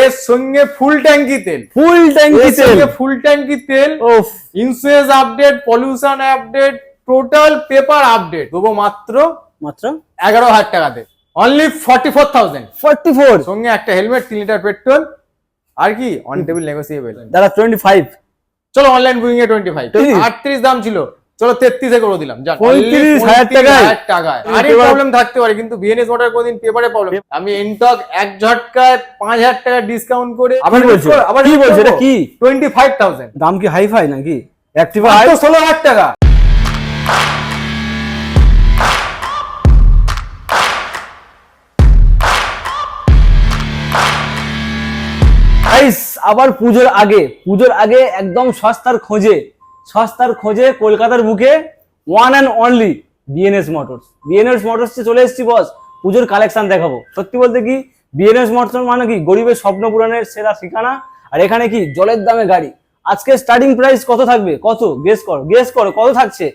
এর সঙ্গে ফুল ট্যাঙ্কি তেল। ফুল ট্যাঙ্কি তেল। ফুল ট্যাঙ্কি তেল। Insurance update pollution update total paper update দেবো মাত্র মাত্র? এগারো হাজার টাকাতে। Only forty four thousand forty four সঙ্গে একটা হেলমেট তিন লিটার পেট্রোল আর কি? অন টেবিল নেগোসিয়েবল দাদা টোয়েন্টি ফাইভ চলো অনলাইন বুকিং এ টোয়েন্টি ফাইভ 30 আটত্রিশ দাম ছিল। চলো তেত্রিশে করে দিলাম যান 35,000 টাকায়? টাকায়। আরে প্রবলেম থাকতে পারে কিন্তু কোনদিন পেপারে প্রবলেম আমি এনটক এক ঝটকায় পাঁচ হাজার টাকা ডিসকাউন্ট করে আবার বলছো? আবার কি বলছো? এটা কি? টোয়েন্টি ফাইভ থাউজেন্ড দাম কি হাই ফাই নাকি অ্যাক্টিভা হাই ষোলো হাজার টাকা। আবার পুজোর আগে পুজোর আগে একদম সস্তার খোঁজে। সস্তার খোঁজে কলকাতার বুকে one and only BNS Motors BNS Motors চলে এসেছি বস পুজোর কালেকশন দেখাবো। সত্যি বলতে কি বিএনএস মোটরস মানে কি, গরিবের স্বপ্ন পূরণের সেরা ঠিকানা? আর এখানে কি, জলের দামে গাড়ি। আজকে স্টার্টিং প্রাইস কত থাকবে? কত? গেস করো। গেস করো, কত থাকছে?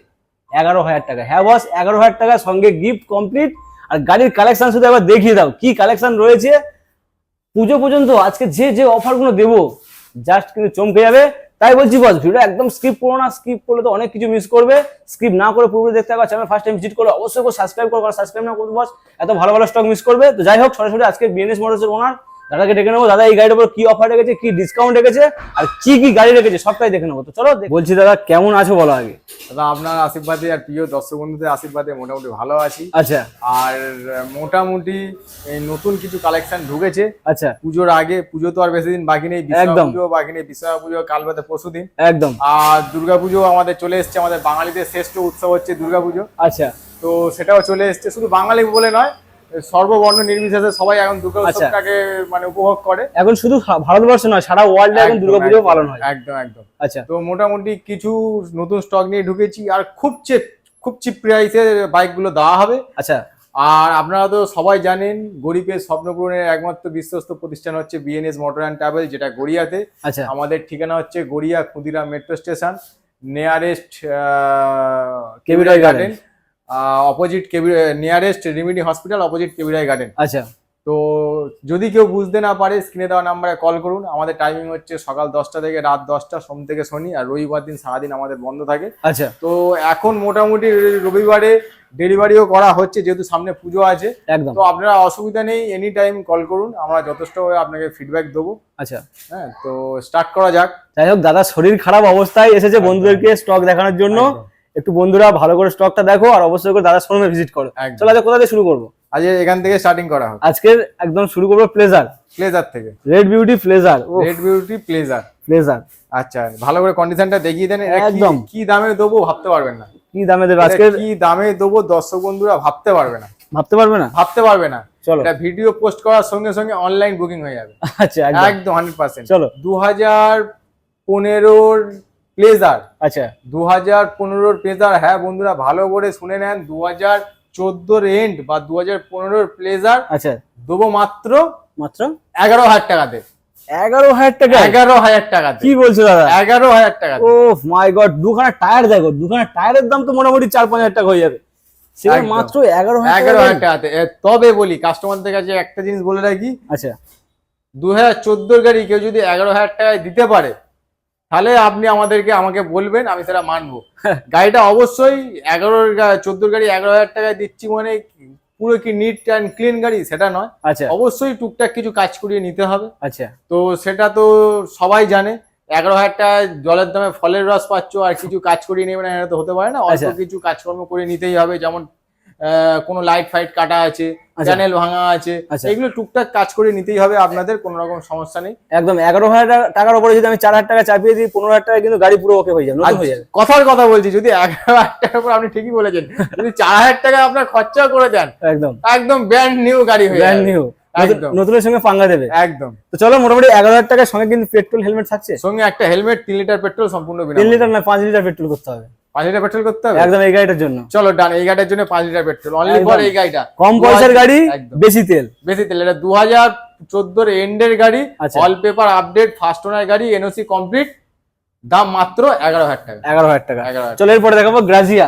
এগারো হাজার টাকা। হ্যাঁ বস এগারো হাজার টাকা, সঙ্গে গিফট কমপ্লিট আর গাড়ির কালেকশন শুধু একবার দেখিয়ে দাও, কি কালেকশন রয়েছে? পুজো পর্যন্ত আজকে যে যে অফারগুলো দেবো জাস্ট কিন্তু চমকে যাবে। তাই বলছি বস ভিডিও একদম স্কিপ করো না স্কিপ করলে তো অনেক কিছু মিস করবে। স্কিপ না করে পুরো দেখতে হবে চ্যানেল ফার্স্ট টাইম ভিজিট করলে অবশ্যই করে সাবস্ক্রাইব করো সাবস্ক্রাইব না করব বস, এত ভালো ভালো স্টক মিস করবে। তো যাই হোক, সরাসরি আজকে বিএনএস মোটরসের ওনার দাদাকে ডেকে নেব। দাদা এই গাড়ির উপর কি অফার রেখেছে কি ডিসকাউন্ট রেখেছে আর কি কি গাড়ি রেখেছে সবটাই দেখে নেব। তো চলো বলছি দাদা কেমন আছো বলো আগে? দাদা আপনার আশীর্বাদে আর প্রিয় দর্শক বন্ধুদের আশীর্বাদে মোটামুটি ভালো আছি। আচ্ছা। আর মোটামুটি নতুন কিছু কালেকশন ঢুকেছে। আচ্ছা। পুজোর আগে পুজো তো আর বেশি দিন বাকি নেই একদম। পুজো বাকি নেই বিশ্বকর্মা পুজো কাল বাদে পরশু দিন। একদম। আর দুর্গাপুজো আমাদের চলে এসছে আমাদের বাঙালিদের শ্রেষ্ঠ উৎসব হচ্ছে দুর্গাপুজো আচ্ছা। তো সেটাও চলে এসছে শুধু বাঙালি বলে নয় সর্ববর্ণ নির্বিশেষে সবাই এখন দুর্গা আচ্ছা। উৎসবটাকে মানে উপভোগ করে। এখন শুধু ভারতবর্ষে নয় সারা ওয়ার্ল্ডে এখন দুর্গাপুজো পালন হয়। একদম একদম। আচ্ছা। তো মোটামুটি কিছু নতুন স্টক নিয়ে ঢুকেছি আর খুব চিপ খুব চিপ প্রাইসে বাইকগুলো দেওয়া হবে। আচ্ছা। আর আপনারা তো সবাই জানেন গরিবের স্বপ্ন পূরণের একমাত্র বিশ্বস্ত প্রতিষ্ঠান হচ্ছে বিএনএস মোটর অ্যান্ড ট্রাভেল যেটা গড়িয়াতে। আচ্ছা। আমাদের ঠিকানা হচ্ছে Garia Khudiram metro station nearest কেবিরাই garden opposite KB nearest remedy hospital opposite কেবিরাই garden আচ্ছা। তো যদি কেউ বুঝতে না পারে স্ক্রিনে দেওয়া নাম্বারে কল করুন। আমাদের টাইমিং হচ্ছে সকাল দশটা থেকে রাত দশটা সোম থেকে শনি আর রবিবার দিন সারাদিন আমাদের বন্ধ থাকে। আচ্ছা। তো এখন মোটামুটি রবিবারে ডেলিভারিও করা হচ্ছে যেহেতু সামনে পুজো আছে। একদম। তো আপনারা অসুবিধা নেই এনি টাইম কল করুন আমরা যথেষ্ট আপনাকে ফিডব্যাক দেবো। আচ্ছা। হ্যাঁ তো স্টার্ট করা যাক। যাই হোক দাদা শরীর খারাপ অবস্থায় এসেছে বন্ধুদেরকে স্টক দেখানোর জন্য। একটু বন্ধুরা ভালো করে স্টকটা দেখো আর অবশ্যই করে দাদা শোরুমে ভিজিট করো। চলো আজকে কোথা থেকে শুরু করব? আজ এখান থেকে স্টার্টিং করা হোক। আজকের একদম শুরু করব প্লেজার প্লেজার থেকে। Red beauty Pleasure red beauty Pleasure Pleasure আচ্ছা ভালো করে কন্ডিশনটা দেখিয়ে দেন। একদম। কি দামে দেবো ভাবতে পারবেন না। কি দামে দেবে আজকে কি দামে দেবো দর্শক বন্ধুরা ভাবতে পারবে না। ভাবতে পারবে না? ভাবতে পারবে না। চলো। এটা ভিডিও পোস্ট করার সঙ্গে সঙ্গে অনলাইন বুকিং হয়ে যাবে। আচ্ছা একদম। একদম হান্ড্রেড পার্সেন্ট চলো। দু হাজার পনেরোর প্লেজার আচ্ছা। দু হাজার পনেরোর প্লেজার হ্যাঁ বন্ধুরা ভালো করে শুনে নেন। দু হাজার চোদ্দোর এন্ড বা দু হাজার পনেরোর প্লেজার আচ্ছা। দেবো মাত্র মাত্র? এগারো হাজার টাকাতে। এগারো হাজার টাকা? এগারো হাজার টাকাতে। কি বলছো দাদা? এগারো হাজার টাকাতে। ও মাই গড দুখানা টায়ার দেখো দুখানা টায়ারের দাম তো মোটামুটি চার পাঁচ হাজার টাকা হয়ে যাবে। মাত্র এগারো এগারো হাজার টাকাতে। তবে বলি কাস্টমারদের কাছে একটা জিনিস বলে রাখি। আচ্ছা। দু হাজার চোদ্দোর গাড়ি কেউ যদি এগারো হাজার টাকায় দিতে পারে তাহলে আপনি আমাদেরকে আমাকে বলবেন আমি সেটা মানবো। গাড়িটা অবশ্যই এগারোর চোদ্দোর গাড়ি এগারো হাজার টাকায় দিচ্ছি মানে পুরো কি নিট অ্যান্ড ক্লিন গাড়ি? সেটা নয়। আচ্ছা। অবশ্যই টুকটাক কিছু কাজ করিয়ে নিতে হবে। আচ্ছা। তো সেটা তো সবাই জানে এগারো হাজার টাকা জলের দামে ফলের রস পাচ্ছ আর কিছু কাজ করিয়ে নেবে না এটা তো হতে পারে না। অল্প আচ্ছা। কিছু কাজকর্ম করে নিতেই হবে যেমন কোনো লাইট ফাইট কাটা আছে। চ্যানেল ভাঙা আছে। আচ্ছা। এগুলো টুকটাক কাজ করে নিতেই হবে আপনাদের কোনো রকম সমস্যা নেই। একদম এগারো হাজার টাকা- টাকার উপরে যদি আমি চার হাজার টাকা চাপিয়ে দিই পনেরো হাজার টাকা কিন্তু গাড়ি পুরো ওকে হয়ে যাবে হয়ে যাবে। কথার কথা বলছি যদি এগারো হাজার টাকার উপর আপনি ঠিকই বলেছেন যদি চার হাজার টাকা আপনার খরচা করে দেন একদম। একদম ব্র্যান্ড নিউ গাড়ি হয়ে ব্র্যান্ড নিউ। নতুনের সঙ্গে পাঙ্গা দেবে। একদম। তো চলো মোটামুটি এগারো হাজার টাকার সঙ্গে কিন্তু পেট্রোল হেলমেট থাকছে? সঙ্গে একটা হেলমেট তিন লিটার পেট্রোল সম্পূর্ণ তিন লিটার না পাঁচ লিটার পেট্রোল করতে হবে। পাঁচ লিটার পেট্রোল করতে হবে? একদম এই গাড়িটার জন্য। চলো ডান এই গাড়ির জন্য পাঁচ লিটার পেট্রোল। অনলি। ফর এই গাড়িটা। কম পয়সার গাড়ি বেশি তেল। বেশি তেল এটা দু হাজার চোদ্দোর এন্ডের গাড়ি। All paper update first owner গাড়ি এনওসি কমপ্লিট দাম মাত্র এগারো হাজার টাকা। এগারো হাজার টাকা। এগারো চলো এরপরে দেখাবো গ্রাজিয়া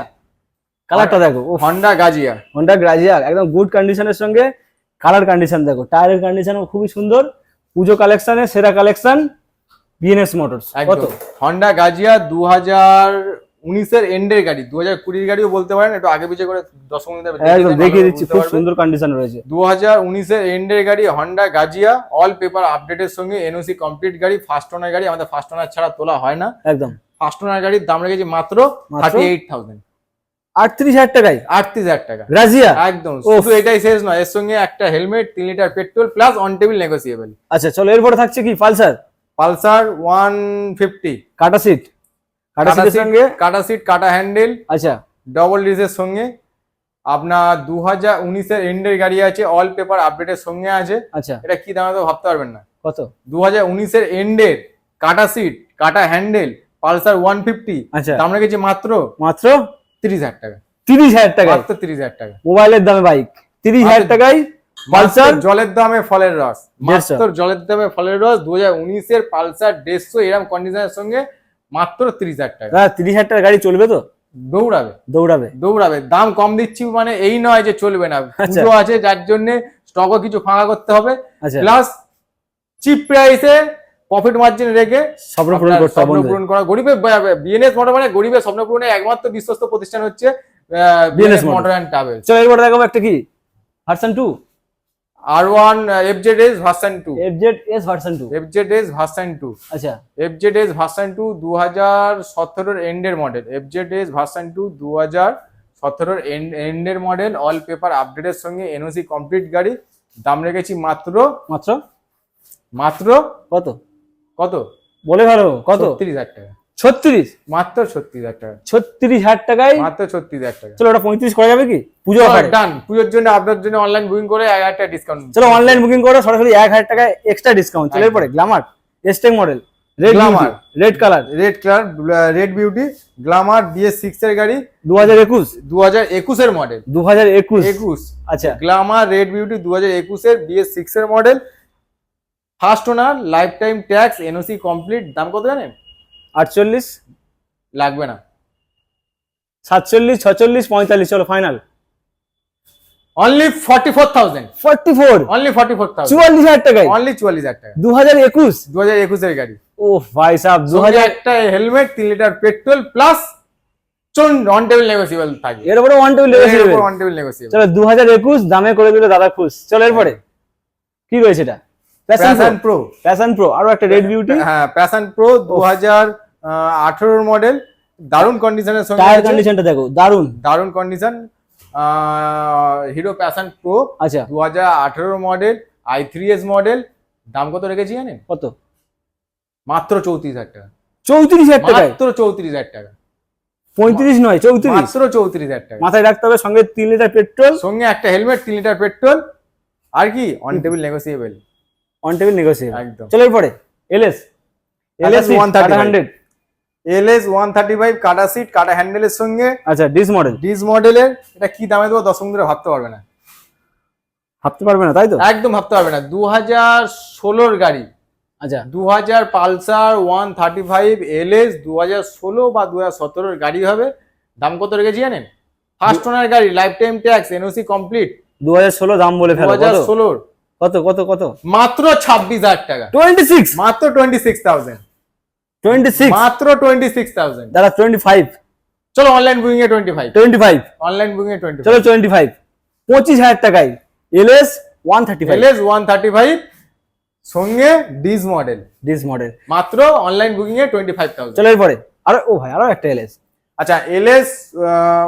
কালারটা দেখো ও হন্ডা গাজিয়া হন্ডা গ্রাজিয়া একদম গুড কন্ডিশনের সঙ্গে কালার কন্ডিশন দেখো। টায়ারের কন্ডিশন খুবই সুন্দর। পুজো কালেকশনের সেরা কালেকশন বিএনএস মোটরস কত? হন্ডা গাজিয়া দু হাজার উনিশের এন্ডের গাড়ি দু হাজার কুড়ির গাড়িও বলতে পারেন একটু আগে পিছিয়ে করে মিনিটে একদম দেখিয়ে দিচ্ছি খুব সুন্দর কন্ডিশন রয়েছে। দু হাজার উনিশের এন্ডের গাড়ি হন্ডা গাজিয়া অল পেপার আপডেটের সঙ্গে এনওসি কমপ্লিট গাড়ি ফার্স্ট ওনার গাড়ি আমাদের ফার্স্ট ওনার ছাড়া তোলা হয় না। একদম। ফার্স্ট ওনার গাড়ির দাম রেখেছি মাত্র মাত্র? থার্টি এইট থাউজেন্ড আটত্রিশ হাজার টাকায়? আটত্রিশ হাজার টাকা। রাজিয়া একদম শুধু এটাই শেষ নয় এর সঙ্গে একটা হেলমেট তিন litre petrol plus on table negotiable আচ্ছা চলো এরপরে থাকছে কি পালসার? পালসার ওয়ান ফিফটি কাটা সিট কাটা সিটের সঙ্গে? কাটা সিট কাটা হ্যান্ডেল আচ্ছা। ডবল ডিসের সঙ্গে। আপনার দু হাজার উনিশের এন্ডের গাড়ি আছে অল পেপার আপডেটের সঙ্গে আছে। আচ্ছা। এটা কি দামে তো ভাবতে পারবেন না। কত? দু হাজার উনিশের এন্ডের কাটা সিট কাটা হ্যান্ডেল পালসার ওয়ান ফিফটি। আচ্ছা। দাম রেখেছি মাত্র মাত্র? তিরিশ হাজার টাকা। তিরিশ হাজার টাকায়? মাত্র তিরিশ হাজার টাকা। মোবাইলের দামে বাইক তিরিশ হাজার টাকায় পালসার? জলের দামে ফলের রস। মাত্র জলের দামে ফলের রস দু হাজার উনিশের পালসার দেড়শো এরকম কন্ডিশনের সঙ্গে মাত্র তিরিশ হাজার টাকা। দাদা তিরিশ হাজার টাকার গাড়ি চলবে তো? দৌড়াবে। দৌড়াবে? দৌড়াবে। দাম কম দিচ্ছি মানে এই নয় যে চলবে না। আচ্ছা। পুজো আছে যার জন্য স্টকও কিছু ফাঁকা করতে হবে। প্লাস চিপ প্রাইসে প্রফিট মার্জিন রেখে স্বপ্ন পূরণ করতে হবে স্বপ্ন পূরণ করা। গরিবের বিএনএস মোটর মানে গরিবের স্বপ্ন পূরণের একমাত্র বিশ্বস্ত প্রতিষ্ঠান হচ্ছে বিএনএস। মোটর অ্যান্ড ট্রাভেলস চলো এরপরে দেখাবো একটা কি? ভার্সন টু আর one FZ S version two FZ S version two FZ S version two আচ্ছা। এফজেড এস ভার্সন টু দু হাজার সতেরোর এন্ডের মডেল এস ভার্সন টু দু হাজার সতেরোর এন্ডের মডেল অল পেপার আপডেটের সঙ্গে এনওসি কমপ্লিট গাড়ি। দাম রেখেছি মাত্র মাত্র? মাত্র কত? কত? বলে ভালো কত? ছত্রিশ হাজার টাকা। ছত্রিশ? মাত্র ছত্রিশ হাজার টাকা। ছত্রিশ হাজার টাকায়? মাত্র ছত্রিশ হাজার টাকা। চলো ওটা পঁয়ত্রিশ করা যাবে কি? পুজো ডান পুজোর জন্য আপনার জন্য অনলাইন বুকিং করে এক হাজার টাকা ডিসকাউন্ট চলো অনলাইন বুকিং করো সরাসরি এক হাজার টাকায় এক্সট্রা ডিসকাউন্ট চলো এরপরে Glamour Xtec model red Glamour। Red colour red colour red beauty Glamour BS six এর গাড়ি। দু হাজার একুশ? দু হাজার একুশের মডেল দু হাজার একুশ। একুশ। আচ্ছা। গ্লামার রেড বিউটি দু হাজার একুশের বিএস সিক্স এর model first owner lifetime tax NOC complete দাম কত জানেন? আটচল্লিশ? লাগবে না। সাতচল্লিশ ছচল্লিশ পঁয়তাল্লিশ চলো final only forty four thousand forty four only forty four thousand চুয়াল্লিশ হাজার টাকায়? অনলি চুয়াল্লিশ হাজার টাকা দু হাজার একুশ? দু হাজার একুশের গাড়ি। ও ভাই সাহেব দু হাজার একটা হেলমেট তিন লিটার পেট্রোল প্লাস চুন অন টেবিল নেগোসিয়েবল থাকে এর উপরে one table on table negotiable চলো দু হাজার একুশ দামে করে দিল দাদা খুশ। চলো এরপরে। কি রয়েছে এটা? প্যাশন প্রো প্যাশন প্রো আরও একটা রেড বিউটি হ্যাঁ প্যাশন প্রো দু হাজার আঠেরোর মডেল দারুণ কন্ডিশনের সঙ্গে টায়ার কন্ডিশনটা দেখো দারুণ দারুণ কন্ডিশন হিরো প্যাশন প্রো আচ্ছা। দু হাজার আঠেরো model I three S model দাম কত রেখেছি জানেন? কত? মাত্র চৌত্রিশ হাজার টাকা। চৌত্রিশ হাজার টাকায়? মাত্র চৌত্রিশ হাজার টাকা। পঁয়ত্রিশ নয় চৌত্রিশ। মাত্র চৌত্রিশ হাজার টাকা। মাথায় রাখতে হবে সঙ্গে তিন লিটার পেট্রোল সঙ্গে একটা হেলমেট তিন লিটার পেট্রোল আর কি? On table negotiable on table negotiable একদম। চলো এরপরে LS LS 135 hundred L S one thirty five কাটা সিট কাটা হ্যান্ডেলের সঙ্গে। আচ্ছা ডিস মডেল ডিস মডেলের এটা কি দামে দেবো? দশ ধরে ভাবতে পারবে না। ভাবতে পারবে না তাই তো? একদম ভাবতে পারবে না। দু হাজার ষোলোর গাড়ি। আচ্ছা। দু হাজার Pulsar one thirty five L S দু ষোলো বা দু হাজার সতেরোর গাড়ি হবে। দাম কত রেখেছি জানেন? ফার্স্ট ওনার গাড়ি life time tax NOC complete দু হাজার ষোলো দাম বলে ফেলো হাজার কত কত কত? মাত্র ছাব্বিশ হাজার টাকা। টোয়েন্টি সিক্স মাত্র twenty six thousand twenty six মাত্র টোয়েন্টি সিক্স থাউজেন্ড দাদা টোয়েন্টি ফাইভ চলো অনলাইন বুকিং এ twenty five twenty five online booking এ টোয়েন্টি চলো টোয়েন্টি ফাইভ পঁচিশ হাজার টাকায় LS one thirty five L S one thirty five সঙ্গে disc model disc model মাত্র online booking এ twenty five thousand চলো এরপরে। আরও ও ভাই আরও একটা এলএস আচ্ছা L S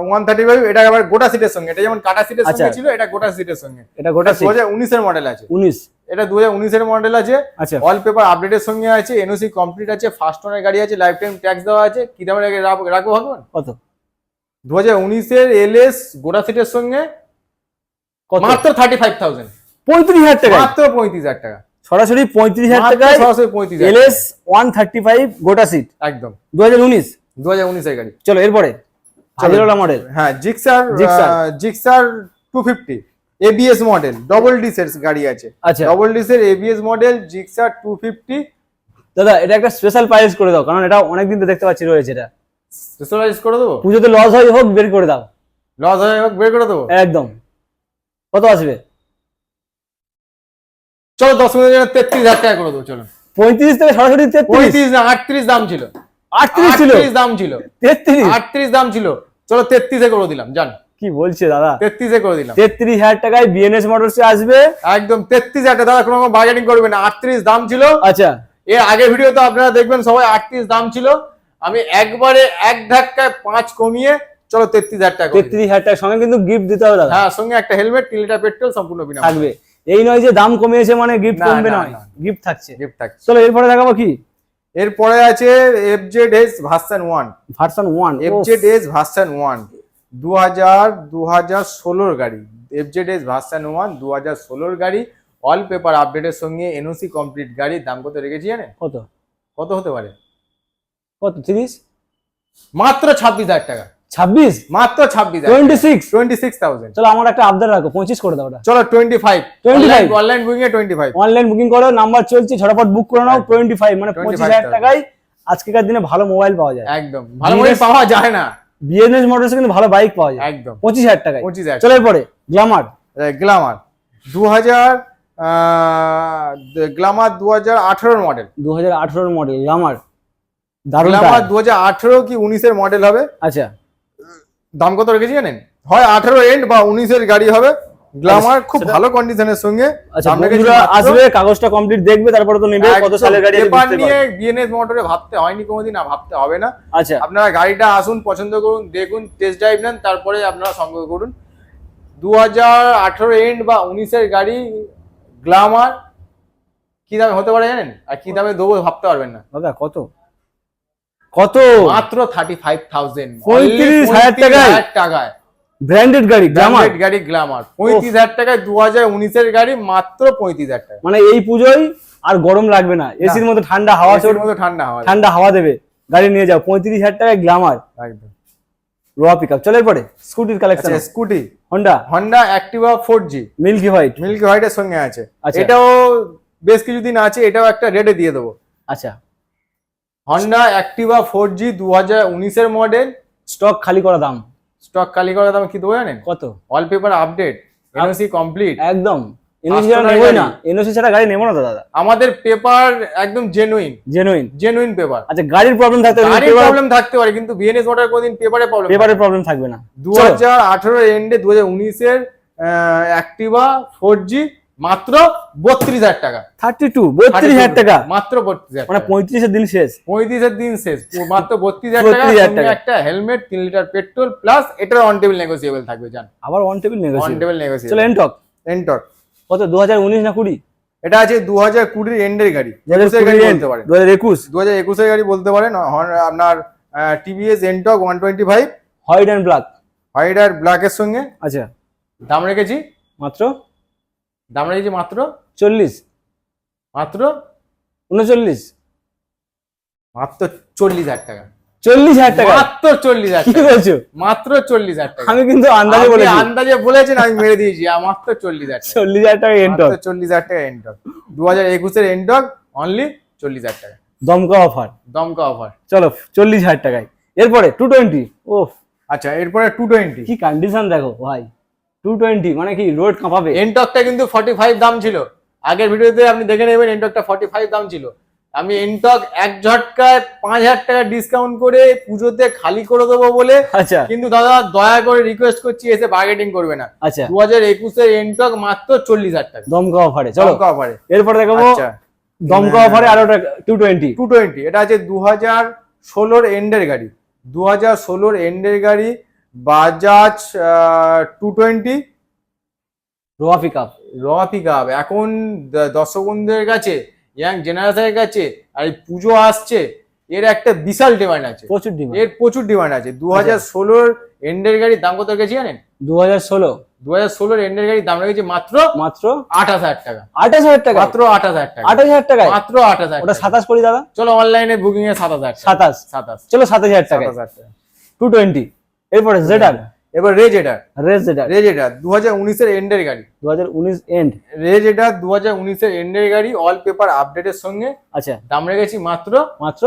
one thirty five এটা আবার গোটা সিটের সঙ্গে। এটা যেমন কাটা সিটের সঙ্গে আচ্ছা। ছিল এটা গোটা সিটের সঙ্গে। এটা গোটা দু হাজার উনিশের মডেল আছে। উনিশ। এটা দু হাজার উনিশের মডেল আছে। আচ্ছা। অল পেপার আপডেটের সঙ্গে আছে এনওসি কমপ্লিট আছে ফার্স্ট ওনার গাড়ি আছে লাইফ টাইম ট্যাক্স দেওয়া আছে। কি দামে রেখে রাখ- রাখব ভগবান? কত? দু হাজার উনিশের এল এস গোটা সিটের সঙ্গে কত? মাত্র থার্টি ফাইভ থাউজেন্ড পঁয়ত্রিশ হাজার টাকা মাত্র পঁয়ত্রিশ হাজার টাকা। সরাসরি পঁয়ত্রিশ হাজার মাত্র টাকায় সরাসরি পঁয়ত্রিশ হাজার এলএস ওয়ান থার্টি ফাইভ গোটা সিট একদম। দু হাজার উনিশ। দু হাজার উনিশের গাড়ি। চলো এরপরে? হাজিরোলা মডেল হ্যাঁ Gixxer Gixxer two fifty ABS model double ডিসের গাড়ি আছে। আচ্ছা। Double ডিসের ABS model Gixxer two fifty দাদা এটা একটা স্পেশাল প্রাইস করে দাও কারণ এটা অনেকদিন তো দেখতে পাচ্ছি রয়েছে এটা। স্পেশালাইজ করে দেবো? পুজোতে লস হয় হোক বের করে দাও। লস হয়ে হোক বের করে দেবো? একদম। কত আসবে? চলো দশ মিনিটের জন্য তেত্রিশ হাজার টাকা করে দেবো চলো। পঁয়ত্রিশ থেকে সরাসরি পঁয়ত্রিশ না আটত্রিশ দাম ছিল। আটত্রিশ ছিল। দাম ছিল। তেত্রিশ? আটত্রিশ দাম ছিল। চলো তেত্রিশে করে দিলাম জান। কি বলছে দাদা? তেত্রিশে করে দিলাম। তেত্রিশ হাজার টাকায় বিএনএস মোটরসে আসবে? একদম তেত্রিশ হাজার টাকা। দাদা কোনো বার্গেনিং করবে না। আটত্রিশ দাম ছিল। আচ্ছা। এর আগের ভিডিওতে আপনারা দেখবেন সবাই আটত্রিশ দাম ছিল। আমি একবারে এক ধাক্কায় পাঁচ কমিয়ে চলো তেত্রিশ হাজার টাকা। তেত্রিশ হাজার টাকার সঙ্গে কিন্তু গিফট দিতে হবে দাদা। হ্যাঁ সঙ্গে একটা হেলমেট তিন লিটার পেট্রোল সম্পূর্ণ বিনা থাকবে। এই নয় যে দাম কমিয়েছে মানে গিফট কমবে না, না। গিফট থাকছে। গিফট থাকছে। চলো এরপরে দেখাবো কি? এরপরে আছে F Z S version one version one F Z S version one দু হাজার দু হাজার ষোলোর গাড়ি। F Z S version one দু হাজার ষোলোর গাড়ি। অল পেপার আপডেটের সঙ্গে এনওসি কমপ্লিট গাড়ির দাম কত রেখেছি জানেন? কত? কত হতে পারে? কত? তিরিশ? মাত্র ছাব্বিশ হাজার টাকা। ছাব্বিশ? মাত্র ছাব্বিশ twenty six twenty six thousand চলো আমার একটা আবদার রাখো পঁচিশ করে দাও ওটা। চলো টোয়েন্টি ফাইভ 25 অনলাইন বুকিং এ টোয়েন্টি ফাইভ অনলাইন বুকিং করো নাম্বার চলছে ঝটাপট বুক করে নাও টোয়েন্টি ফাইভ মানে পঁচিশ হাজার টাকায় আজকেকার দিনে ভালো মোবাইল পাওয়া যায়। একদম। ভালো BNS পাওয়া যায় না। বিএনএস মোটরসে কিন্তু ভালো বাইক পাওয়া যায়। একদম। পঁচিশ হাজার টাকায়। পঁচিশ হাজার। চলো এরপরে গ্লামার গ্লামার দু হাজার গ্লামার দু হাজার আঠেরোর মডেল দু হাজার আঠারোর মডেল গ্লামার গ্লামার দু হাজার আঠেরো কি উনিশের মডেল হবে? আচ্ছা। দাম কত রেখেছি জানেন? হয় আঠেরো এন্ড বা উনিশের গাড়ি হবে। গ্লামার খুব ভালো কন্ডিশনের সঙ্গে। আচ্ছা বন্ধুরা আসবে কাগজটা কমপ্লিট দেখবে তারপরে তো নেবে কত সালের গাড়ি পেপার নিয়ে বিএনএস মোটরে ভাবতে হয়নি কোনোদিন না ভাবতে হবে না। আচ্ছা। আপনারা গাড়িটা আসুন পছন্দ করুন দেখুন টেস্ট ড্রাইভ নেন তারপরে আপনারা সংগ্রহ করুন। দু হাজার আঠেরো এন্ড বা উনিশের গাড়ি গ্লামার কি দামে হতে পারে জানেন? আর কি দামে দেবো ভাবতে পারবেন না। দাদা কত? কত? মাত্র থার্টি ফাইভ থাউজেন্ড 35,000 টাকায়? টাকায়। ব্র্যান্ডেড গাড়ি গ্লামার গাড়ি গ্লামার পঁয়ত্রিশ হাজার টাকায় দু হাজার উনিশের গাড়ি মাত্র পঁয়ত্রিশ হাজার টাকা মানে এই পুজোয় আর গরম লাগবে না। এসির মধ্যে ঠান্ডা হাওয়া চড়বে মতো ঠান্ডা হাওয়া ঠান্ডা হাওয়া দেবে। গাড়ি নিয়ে যাও। পঁয়ত্রিশ হাজার টাকায় গ্লামার একদম। রোয়া পিক আপ চলে পরে স্কুটির collection scooty Honda Honda Activa four G milky white milky হোয়াইটের সঙ্গে আছে। আচ্ছা। এটাও বেশ কিছুদিন আছে এটাও একটা রেটে দিয়ে দেবো। আচ্ছা। হন্ডা অ্যাক্টিভা ফোর জি দু হাজার উনিশের মডেল স্টক খালি করা দাম। স্টক খালি করা দাম কি দেবো জানেন? কত? All paper update NOC complete একদম। ছাড়া। এনওসি ছাড়া গাড়ি নেব না দাদা। আমাদের পেপার একদম জেনুইন জেনুইন জেনুইন পেপার আচ্ছা গাড়ির প্রবলেম থাকতে গাড়ির প্রবলেম থাকতে পারে কিন্তু বিএনএস মোটর কোনদিন পেপারে প্রবলেম পেপারের প্রবলেম থাকবে না। দু হাজার আঠারো এন্ডে দু হাজার উনিশের অ্যাক্টিভা ফোর জি মাত্র বত্রিশ হাজার টাকা। থার্টি টু বত্রিশ হাজার টাকা। মাত্র বত্রিশ হাজার মানে পঁয়ত্রিশের দিন শেষ। পঁয়ত্রিশের দিন শেষ। মাত্র বত্রিশ হাজার টাকা। 32,000 সঙ্গে টাকা। একটা হেলমেট তিন লিটার পেট্রোল প্লাস এটার অন টেবিল নেগোসিয়েবল থাকবে জান। আবার on table on negotiable table চলো নেগোসিয়েবল এনটক এন্টক কত দু হাজার উনিশ না কুড়ি? এটা আছে দু হাজার কুড়ির এন্ডের গাড়ি। গাড়ি বলতে পারেন। দু হাজার একুশ। দু হাজার একুশের গাড়ি বলতে পারেন। আপনার TVS Ntorq one twenty five white and black white আর ব্ল্যাকের সঙ্গে। আচ্ছা। দাম রেখেছি। মাত্র? দাম রেখেছি মাত্র চল্লিশ। মাত্র উনচল্লিশ। মাত্র চল্লিশ হাজার টাকা। চল্লিশ হাজার টাকা? মাত্র চল্লিশ হাজার কি বলছো? মাত্র চল্লিশ হাজার টাকা। আমি কিন্তু আন্দাজে বলেছি। আন্দাজে বলেছেন আমি মেরে দিয়েছি। মাত্র চল্লিশ হাজার চল্লিশ হাজার টাকা মাত্র চল্লিশ হাজার টাকা এন্টক দু হাজার একুশের এন্টক অনলি চল্লিশ হাজার টাকা। দমকা অফার দমকা অফার চলো চল্লিশ হাজার টাকায়। এরপরে টু টোয়েন্টি ও আচ্ছা এরপরে টু টোয়েন্টি কি কন্ডিশন দেখো ভাই। টু টোয়েন্টি মানে কি রোড কাঁপাবে? এনটকটা কিন্তু ফর্টি ফাইভ দাম ছিল। আগের ভিডিওতে আপনি দেখে নেবেন এনটকটা ফর্টি ফাইভ দাম ছিল। আমি এনটক এক ঝটকায় পাঁচ হাজার টাকা ডিসকাউন্ট করে পুজোতে খালি করে দেবো বলে আচ্ছা। কিন্তু দাদা দয়া করে রিকোয়েস্ট করছি এসে বার্গেটিং করবে না। আচ্ছা। দু হাজার একুশের এনটক মাত্র চল্লিশ হাজার টাকা। দমকা অফারে চলো। দমকা অফারে এরপরে দেখাবো আচ্ছা। দমকা অফারে আরও টু টোয়েন্টি টু টোয়েন্টি এটা আছে দু হাজার ষোলোর এন্ডের গাড়ি। দু হাজার ষোলোর এন্ডের গাড়ি বাজাজ টু টোয়েন্টি রোয়া পিক আপ র পিক আপ এখন দর্শক বন্ধুদের কাছে ইয়াং জেনারেশনের কাছে আর এই পুজো আসছে এর একটা বিশাল ডিমান্ড আছে। প্রচুর ডিমান্ড এর প্রচুর ডিমান্ড আছে। দু হাজার ষোলোর এন্ডের গাড়ির দাম কত গেছে জানেন? দু হাজার ষোলো। দু হাজার ষোলোর এন্ডের গাড়ির দাম রেখেছে মাত্র মাত্র আঠাশ হাজার টাকা। আঠাশ হাজার টাকা। মাত্র আঠাশ হাজার টাকা। আঠাশ হাজার টাকা মাত্র আঠাশ হাজার ওটা সাতাশ করি দাদা। চলো অনলাইনে বুকিং এ সাতাশ হাজার সাতাশ। সাতাশ। চলো সাতাশ হাজার টাকা। টু টোয়েন্টি এরপরে জেডার এবার রেজ এডার রেজ জেডার রেজ জেডার দু হাজার উনিশের এন্ডের গাড়ি। দু হাজার উনিশ এন্ড রেজ জেডার দু হাজার উনিশের এন্ডের গাড়ি অল পেপার আপডেটের সঙ্গে। আচ্ছা। দাম রেখেছি মাত্র মাত্র?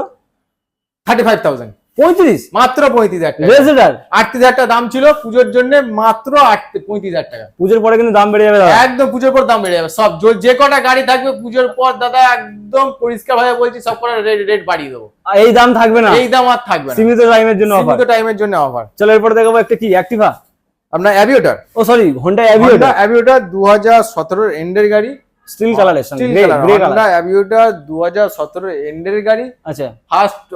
থার্টি ফাইভ থাউজেন্ড পঁয়ত্রিশ? মাত্র পঁয়ত্রিশ হাজার টাকা। আটত্রিশ হাজার টাকা দাম ছিল পুজোর জন্য মাত্র পঁয়ত্রিশ হাজার টাকা। পুজোর পরে কিন্তু দাম বেড়ে যাবে একদম পুজোর পর দাম বেড়ে যাবে। সব যে- কটা গাড়ি থাকবে পুজোর পর দাদা একদম পরিষ্কার ভাবে বলছি সব কটা রেট রেট বাড়িয়ে দেবো। এই দাম থাকবে না। এই দাম আর থাকবে না। সীমিত টাইমের জন্য অফার সীমিত টাইমের জন্য অফার চলো এরপরে দেখাবো একটা কি? অ্যাক্টিভা আপনার অ্যাভিওটার ও সরি হোন্ডা অ্যাভিওটা অ্যাভিওটার দু হাজার সতেরোর এন্ডের গাড়ি। স্টিল কালারের সঙ্গে গ্রে কালার কালার হাজার সতেরো এন্ডের গাড়ি। আচ্ছা। ফার্স্ট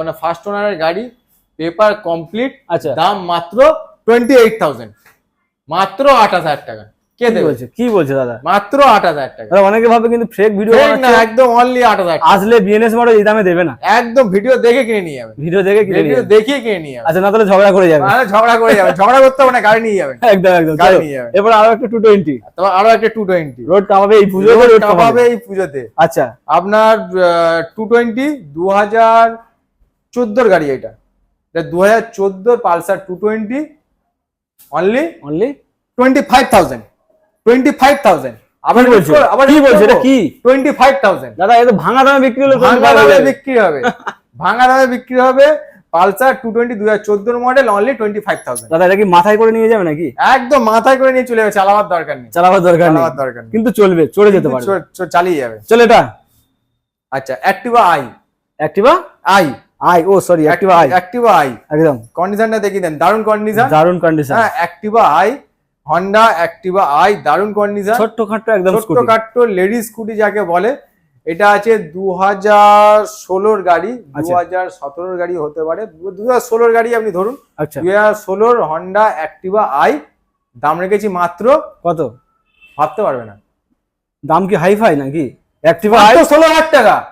মানে ফার্স্ট ওনারের গাড়ি। পেপার কমপ্লিট আচ্ছা। দাম মাত্র টোয়েন্টি এইট থাউজেন্ড মাত্র আঠাশ হাজার টাকা। কে বলছে? কি বলছে দাদা? মাত্র আঠাশ হাজার টাকা। অনেকে ভাবে কিন্তু ফেক ভিডিও না একদম অনলি হাজার আসলে বিএনএস মডেল এই দামে দেবে না। একদম ভিডিও দেখে কিনে নিয়ে যাবেন ভিডিও দেখে কিনে ভিডিও যাবে। কিনে নিয়ে আচ্ছা না তাহলে ঝগড়া করে যাবে। ঝগড়া করে যাবেন ঝগড়া করতে হবে না গাড়ি নিয়ে যাবেন একদম একদম গাড়ি নিয়ে যাবে। এবার আরও একটা টু টোয়েন্টি আরও একটা টু টোয়েন্টি রোড কামাবে এই পুজোতে রোড কামাবে। কামাবে এই পুজোতে। আচ্ছা। আপনার টু টোয়েন্টি দু হাজার চোদ্দোর গাড়ি এটা। দু হাজার চোদ্দোর Pulsar two twenty only only twenty five thousand twenty five thousand আবার বলছো? আবার কি বলছো? এটা কি? টোয়েন্টি ফাইভ থাউজেন্ড দাদা এটা ভাঙা দামে বিক্রি হলো ভাঙা দামে বিক্রি হবে। ভাঙা দামে বিক্রি হবে পালসার টু টোয়েন্টি দু হাজার চোদ্দোর model only twenty five thousand দাদা এটা কি মাথায় করে নিয়ে যাবে নাকি? একদম মাথায় করে নিয়ে চলে যাবে চালাবার দরকার নেই। চালাবার দরকার নেই। চালাবার দরকার নেই। কিন্তু চলবে চড়ে যেতে পারবে। চালিয়ে যাবে। চলো এটা। আচ্ছা Activa I Activa I I O sorry Activa I Activa I একদম। কন্ডিশনটা দেখিয়ে দেন। দারুণ কন্ডিশন দারুণ কন্ডিশন হ্যাঁ Activa I Honda Activa I দারুণ কন্ডিশন ছোট্টখাট্ট একদম ছোট্ট স্কুটি কাট্ট লেডি স্কুটি যাকে বলে এটা আছে দু হাজার ষোলোর গাড়ি দু আচ্ছা। হাজার সতেরোর গাড়ি হতে পারে। দু হাজার ষোলোর গাড়ি আপনি ধরুন আচ্ছা। দু হাজার ষোলোর হন্ডা অ্যাক্টিভা আই দাম রেখেছি মাত্র কত? ভাবতে পারবে না। দাম কি হাই ফাই নাকি অ্যাক্টিভা আই ষোলো হাজার টাকা ষোলো মাত্র হাজারে? ষোলো হাজার টাকা ষোলো হাজারে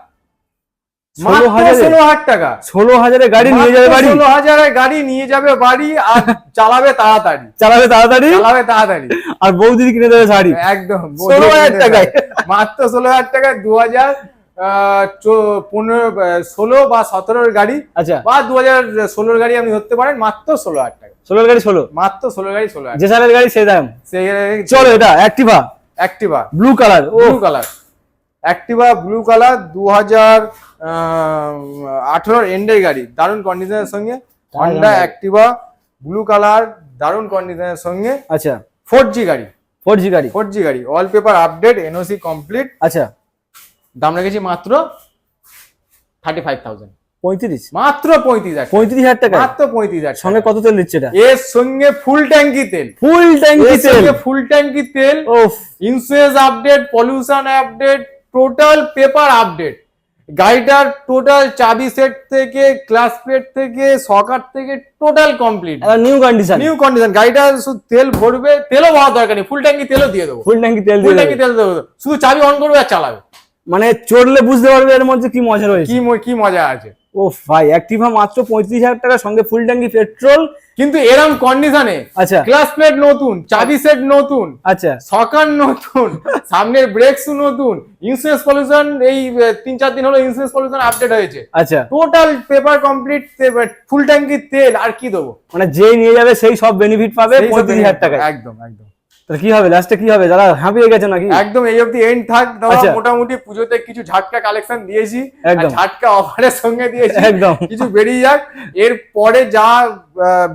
গাড়ি নিয়ে যাবে বাড়ি? ষোলো গাড়ি নিয়ে যাবে বাড়ি আর চালাবে তাড়াতাড়ি। চালাবে তাড়াতাড়ি? চালাবে তাড়াতাড়ি। আর বৌদি কিনে দেবে শাড়ি? একদম ষোলো হাজার টাকায়। মাত্র ষোলো হাজার টাকায় দু হাজার পনেরো ষোলো বা সতেরোর গাড়ি আচ্ছা। বা দু হাজার ষোলোর গাড়ি আপনি ধরতে পারেন মাত্র ষোলো হাজার টাকা। ষোলোর গাড়ি ষোলো? মাত্র ষোলো গাড়ি ষোলো যে সালের গাড়ি সেই দাম? সেই চলো এটা অ্যাক্টিভা অ্যাক্টিভা ব্লু কালার ও blue colour Activa blue colour দু হাজার আঠেরোর এন্ডের গাড়ি দারুণ কন্ডিশনের সঙ্গে। হন্ডা অ্যাক্টিভা ব্লু কালার দারুণ কন্ডিশনের সঙ্গে। আচ্ছা। ফোর জি গাড়ি। ফোর জি গাড়ি? ফোর জি গাড়ি all paper update NOC complete আচ্ছা। দাম রেখেছি মাত্র থার্টি ফাইভ থাউজেন্ড পঁয়ত্রিশ? মাত্র পঁয়ত্রিশ হাজার পঁয়ত্রিশ হাজার টাকা মাত্র পঁয়ত্রিশ হাজার সঙ্গে কত তেল দিচ্ছে এটা? এর সঙ্গে ফুল ট্যাঙ্কি তেল। ফুল ট্যাঙ্কি তেল? ফুল ট্যাঙ্কি তেল। Insurance update pollution update total paper update. গাড়িটার টোটাল চাবি সেট থেকে ক্লাস প্লেট থেকে সকার থেকে total complete. New condition new condition গাড়িটা শুধু তেল ভরবে তেলও ভরা দরকার নেই ফুল ট্যাঙ্কি তেলও দিয়ে দেবো। ফুল ট্যাঙ্কি তেল ফুল দিয়ে ট্যাঙ্কি তেল দেবো। শুধু চাবি অন করবে আর চালাবে। মানে চড়লে বুঝতে পারবে এর মধ্যে কি মজা রয়েছে। কি কি মজা আছে। ও ভাই অ্যাক্টিভা মাত্র পঁয়ত্রিশ হাজার টাকা সঙ্গে ফুল ট্যাঙ্কি পেট্রোল কিন্তু এরম কন্ডিশনে আচ্ছা। ক্লাস প্লেট নতুন চাবি সেট নতুন আচ্ছা। সকার নতুন সামনের ব্রেকস নতুন ইন্স্যুরেন্স পলিউশন এই তিন চার দিন হলো ইন্স্যুরেন্স পলিউশন আপডেট হয়েছে। আচ্ছা। টোটাল পেপার কমপ্লিট ফুল ট্যাঙ্কি তেল আর কি দেবো? মানে যে নিয়ে যাবে সেই সব বেনিফিট পাবে পঁয়ত্রিশ হাজার টাকা একদম একদম। কি হবে? লাস্টে কি হবে? যারা হাঁপিয়ে গেছে নাকি? একদম এই অব্দি এন্ড থাক। দাদা আচ্ছা। মোটামুটি পুজোতে কিছু ঝাটকা কালেকশন দিয়েছি। ঝাটকা অফারের সঙ্গে দিয়েছি। একদম। কিছু বেরিয়ে যাক। এরপরে যা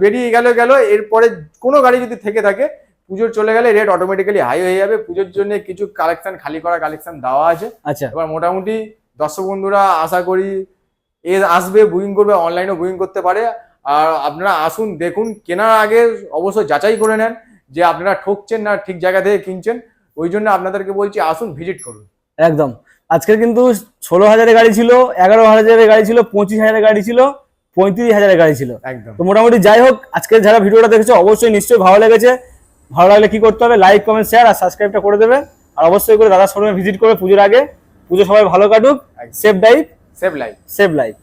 বেরিয়ে গেল গেল। এরপরে কোনো গাড়ি যদি থেকে থাকে পুজোর চলে গেলে রেট অটোমেটিক্যালি হাই হয়ে যাবে। পুজোর জন্য কিছু কালেকশন খালি করা কালেকশন দেওয়া আছে। আচ্ছা। এবার মোটামুটি দর্শক বন্ধুরা আশা করি এ আসবে বুকিং করবে অনলাইনেও বুকিং করতে পারে। আর আপনারা আসুন দেখুন কেনার আগে অবশ্যই যাচাই করে নেন। যে আপনারা ঠকছেন না ঠিক জায়গা থেকে কিনছেন ওই জন্য আপনাদেরকে বলছি আসুন ভিজিট করুন। একদম। আজকে কিন্তু ষোলো হাজারের গাড়ি ছিল এগারো হাজারের গাড়ি ছিল পঁচিশ হাজারের গাড়ি ছিল পঁয়ত্রিশ হাজারের গাড়ি ছিল। একদম। তো মোটামুটি যাই হোক আজকে যারা ভিডিওটা দেখেছ অবশ্যই নিশ্চয়ই ভালো লেগেছে। ভালো লাগলে কি করতে হবে লাইক কমেন্ট শেয়ার আর সাবস্ক্রাইবটা করে দেবে। আর অবশ্যই করে দাদা শোরুমে ভিজিট করবে পুজোর আগে। পুজো সবাই ভালো কাটুক। Safe drive save life save life